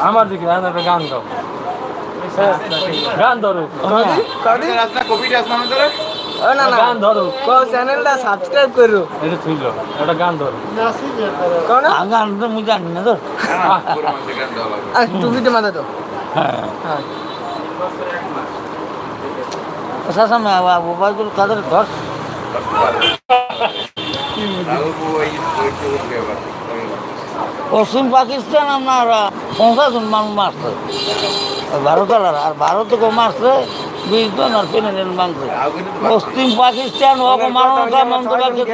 আমার দিকে গান গাও। গান ধরো। গান কও চ্যানেলটা সাবস্ক্রাইব করো। এটা একটা গান ধরো। না? গান তো মুই জানি না তো। আর টুপিতে মাথা দাও। হ্যাঁ। হ্যাঁ সাসা কাদের আবার পশ্চিম পাকিস্তান আপনার পঞ্চাশ জন মানুষ মারছে। আর ভারতের আর ভারতে কেউ মারছে বিশ জন আর প্রেসিডেন্ট মারছে। পশ্চিম পাকিস্তান ও মানবতা মন্ত্রণালয়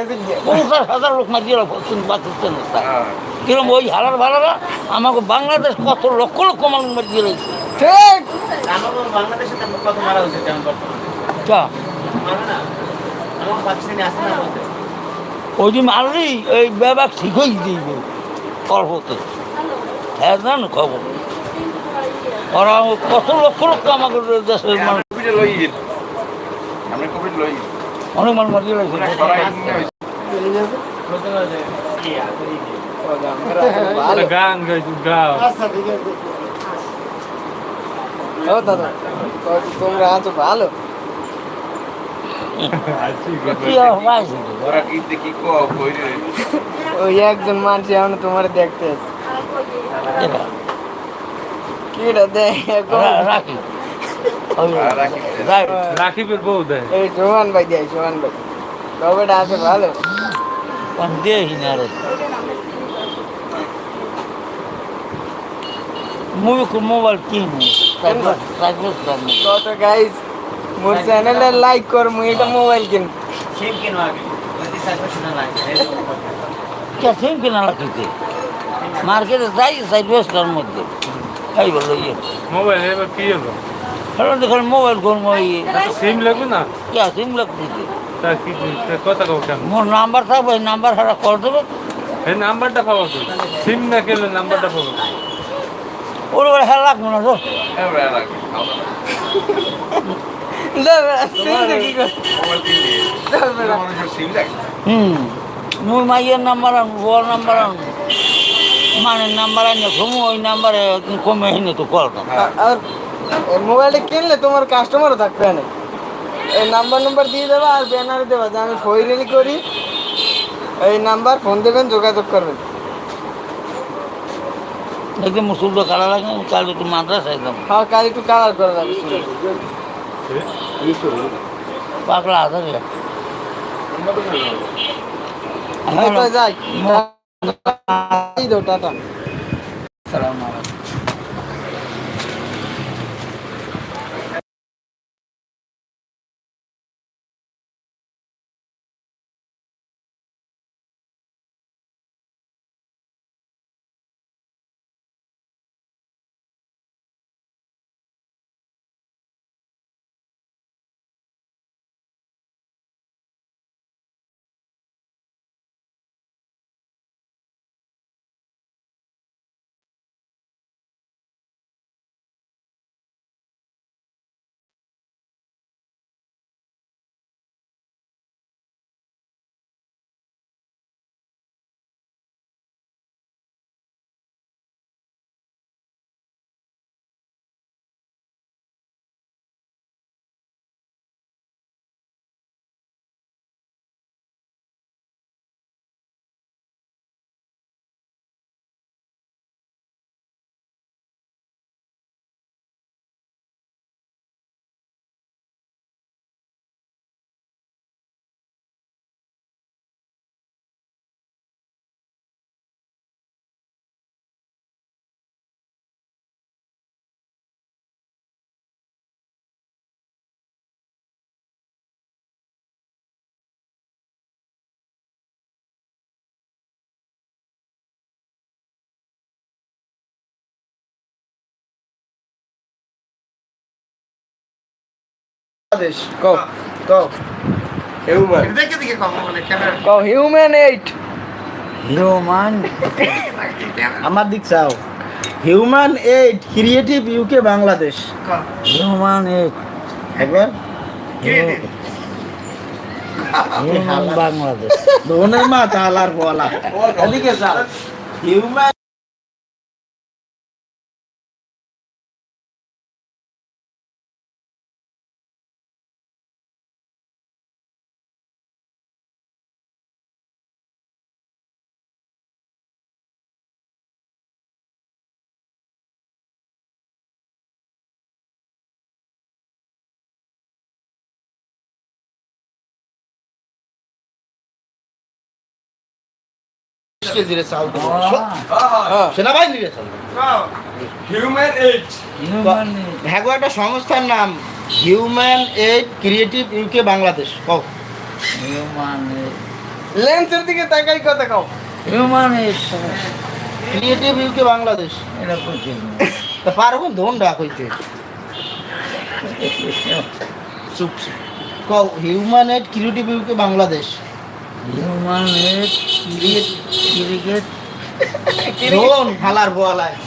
পঞ্চাশ হাজার লোক মারিয়ে পশ্চিম পাকিস্তান কিরম ওই হারার ভাড়ারা আমাকে বাংলাদেশ কত লক্ষ লক্ষ মানুষ মারিয়ে রয়েছে ঠিক। বাংলাদেশে কত মারা হয়েছে ওই দিন মারলি, এই ব্যাপার ঠিক হয়ে দিইবে অল্পতে হ্যাঁ জানো খবর। ওরা কত লক্ষ লক্ষ আমাকে দেশের মানুষ অনেক মানুষ মারিয়ে একটা গান ভালো কি অবস্থা ওরা কি দেখি কো কই রে ওই একজন মানুষ এখন তোমার দেখতে আসছে। এরা, কি রে দেখ রা- রাখি ওই, আর রাখি। রাই- রাখিবের বউ দেয় এই সোহান ভাই দেয় সোহান ভাই। তবে আছে ভালো। কোন দেহি না রে। মুই মোবাইল কিনি? কত গাইস? মোর চ্যানেলে লাইক কর মুই এটা মোবাইল কিন। সিম কেন আগে? যদি সাইকেল শোনা লাগে কেসিম কিনা রাখিতে মার্কেটে যাই সাইড ওয়েস্টার মধ্যে। এই বলল ইয়ে মোবাইল এবার কি হলো? হলো দেখুন মোবাইল কোন ওই সিম লাগবে না? কে সিম লাগতে তা কি তা কথা কও কেন? মোর নাম্বার থাকবে ওই নাম্বার হারা কল দেবে। এই নাম্বারটা পাবো তো সিম না খেলে নাম্বারটা পাবো ওর ওর হ্যাঁ লাগবে না তো। এবারে লাগে হুম মোর মাইয়ের নাম্বার আন ওর নাম্বার আন। মানের নাম্বার আনিয়ে ঘুমো ওই নাম্বারে কমে হিনে তো কল দাও আর মোবাইলটা কিনলে তোমার কাস্টমারও থাকবে না এই নাম্বার নাম্বার দিয়ে দেবা আর ব্যানারে দেবা যে আমি ফইরেলি করি। এই নাম্বার ফোন দেবেন যোগাযোগ করবেন। দেখে মুসুল তো কালা লাগে কাল একটু মাদ্রাসা একদম হ্যাঁ কাল একটু কালার করে যাবে পাকলা আছে রে এই তো যাই। দাও টাটা। সালাম বাংলাদেশ। কও কও। হিউম্যান দেখে দেখে কম মানে ক্যামেরা। কও হিউম্যান এইট হিউম্যান আমার দিক চাও। Human aid creative UK Bangladesh human একবার? বাংলাদেশ ধনের মা তালার বলা। এদিকে স্যার হিউম্যান কেজি রে চাউল দেবো। সেনাবাহিনী হিউম্যান এইড হিউম্যান হ্যাগো একটা সংস্থার নাম human aid creative UK Bangladesh কও। হিউম্যান লেন্সের দিকে তাকাই কথা কও। হিউম্যান ক্রিয়েটিভ ইউকে বাংলাদেশ এটা তা পারব ধন ডাক হইতে চুপ। চুপ। কও human aid creative UK Bangladesh human cricket ধন হালার বোয়ালায়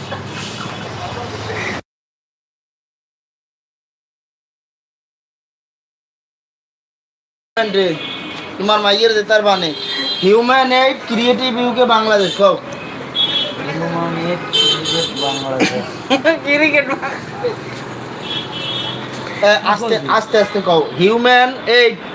তোমার মাইয়ের জেতার বানে human aid creative UK Bangladesh কও। Human cricket Bangladesh. ক্রিকেট আস্তে আস্তে আস্তে কও। হিউম্যান এইড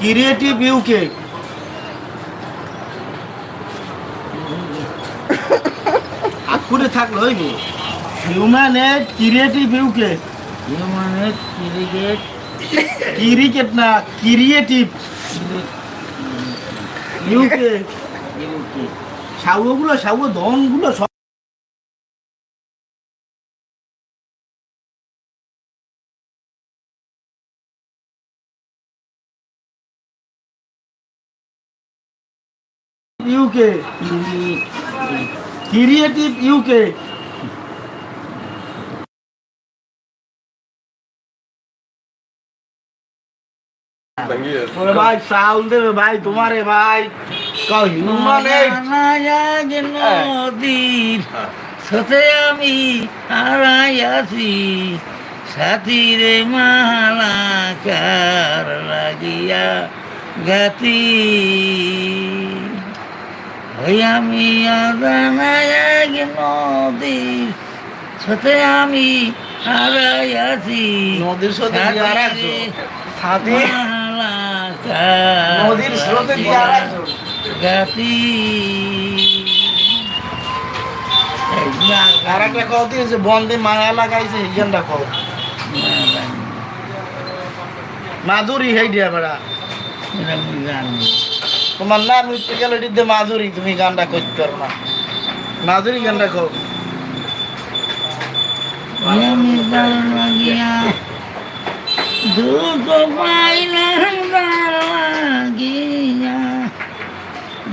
ক্রিয়েটিভ ইউকে আকুরে থাকল হইব human aid creative UK human cricket cricket না ক্রিয়েটিভ ইউকে সাউগুলো সাউ ধনগুলো সব ইউকে ক্রিয়েটিভ ইউকে ওরে ভাই চাউল দেবে ভাই তোমারে ভাই। নদীর সাথে আমি হারাইয়াছি সাথীরে মালাকার লাগিয়া গাতি। ওই আমি নদীর সাথে আমি নদীর সাথে? সাথী? নদীর স্রোতে? গাতি আর একটা দিয়েছে বন্দে মায়া লাগাইছে গানটা কও। মাধুরী হেই দিয়া বেড়া উঠতে গেলে দিতে মাধুরী তুমি গানটা করতে পারো না। মাধুরী গানটা লাগিয়া দুঃখ পাইলাম লাগিয়া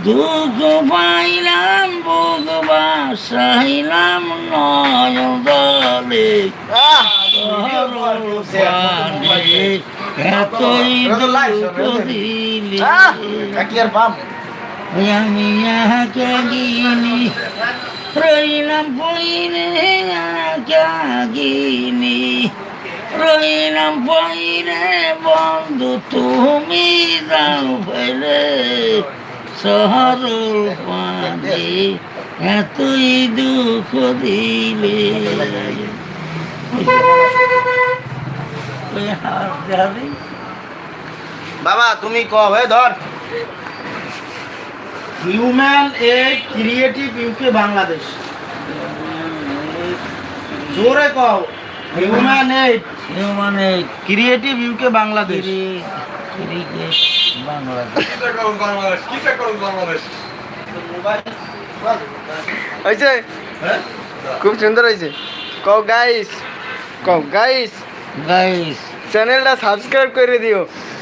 দুঃখ পাইলাম বুক বাসাইলাম নয় দলে এতই দিলে পাম আমি রইলাম পইরে কাগিনি রইলাম পইরে বন্ধু তুমি যাও ফেলে। শহর পানে এতই দুঃখ দিলে। বাবা তুমি কও হে ধর। Human aid creative UK Bangladesh জোরে কও। হিউম্যান এইড মানে creative UK Bangladesh cricket Bangladesh কিটা করুন বাংলাদেশ কিটা করুন বাংলাদেশ হয়েছে? হ্যাঁ? খুব সুন্দর হয়েছে। কও গাইস কও গাইস গাইস চ্যানেলটা সাবস্ক্রাইব করে দিও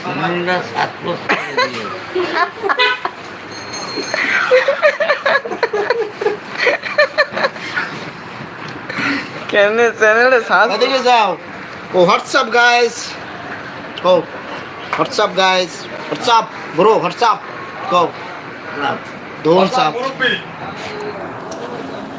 আমরা ছাত্র কেন চ্যানেলটা সাবস্ক্রাইব এদিকে যাও ও হোয়াটসঅ্যাপ গাইস ও WhatsApp guys WhatsApp bro WhatsApp কও What's হোয়াটসঅ্যাপ up, Murupi?